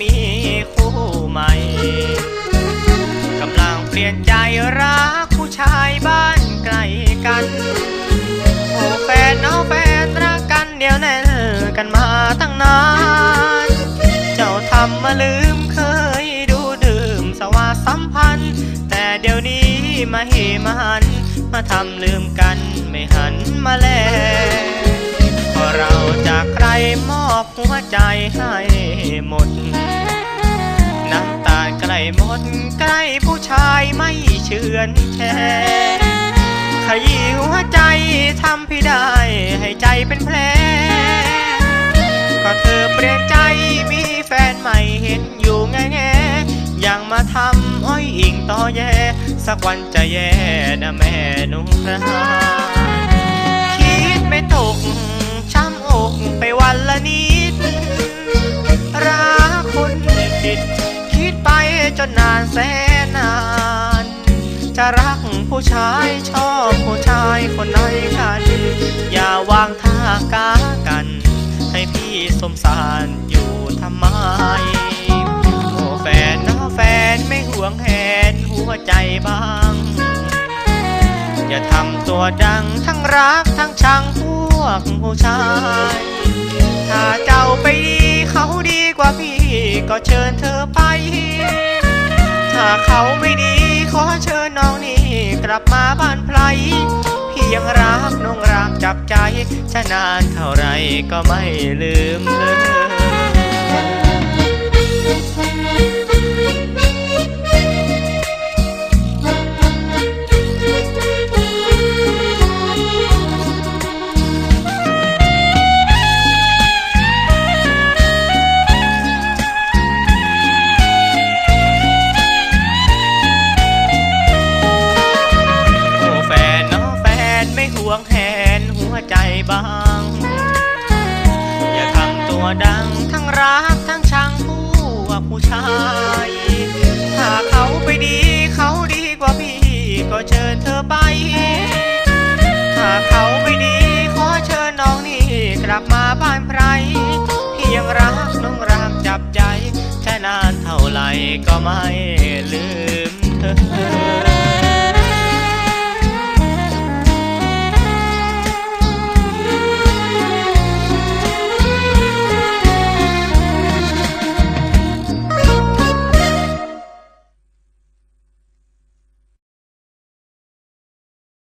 มีคู่ใหม่ กำลังเปลี่ยนใจรักผู้ชายบ้านไกลกันโอ้แฟนเอาแฟนรักกันเดียวแน่กันมาตั้งนาน เจ้าทำมาลืมเคยดูดื่มสว่าสัมพันธ์ แต่เดี๋ยวนี้มาเหมาหัน มาทำลืมกันไม่หันมาแล อบหัวใจให้หมด น้ำตาลใกล้หมดใกล้ผู้ชายไม่เชื่อนแช่ขยี้หัวใจทำพี่ได้ให้ใจเป็นแผลก็เธอเปลี่ยนใจมีแฟนใหม่เห็นอยู่แง่แง่ยังมาทำอ้อยอิงต่อแย่ สักวันจะแย่นะแม่นุ่งพระ จนนานแสนนาน จะรักผู้ชายชอบผู้ชายคนไหนกัน อย่าวางท่ากากัน ให้พี่สมสารอยู่ทำไม โอ้แฟนนะแฟนไม่ห่วงแหนหัวใจบ้าง อย่าทำตัวดังทั้งรักทั้งชังพวกผู้ชายถ้าเจ้าไปดีเขาดีกว่าพี่ก็เชิญเธอไปากเขาไม่ดี ขอเชิญน้องนี่กลับมาบ้านไพรพี่ยังรักน้องรักจับใจ จะนานเท่าไรก็ไม่ลืมเลย บ้าง อย่าทำตัวดังทั้งรักทั้งชังผู้ว่าผู้ชาย ถ้าเขาไปดีเขาดีกว่าพี่ก็เชิญเธอไป ถ้าเขาไม่ดีขอเชิญน้องนี่กลับมาบ้านไพรพี่ยังรักน้องรักจับใจ แค่นานเท่าไหร่ก็ไม่ลืม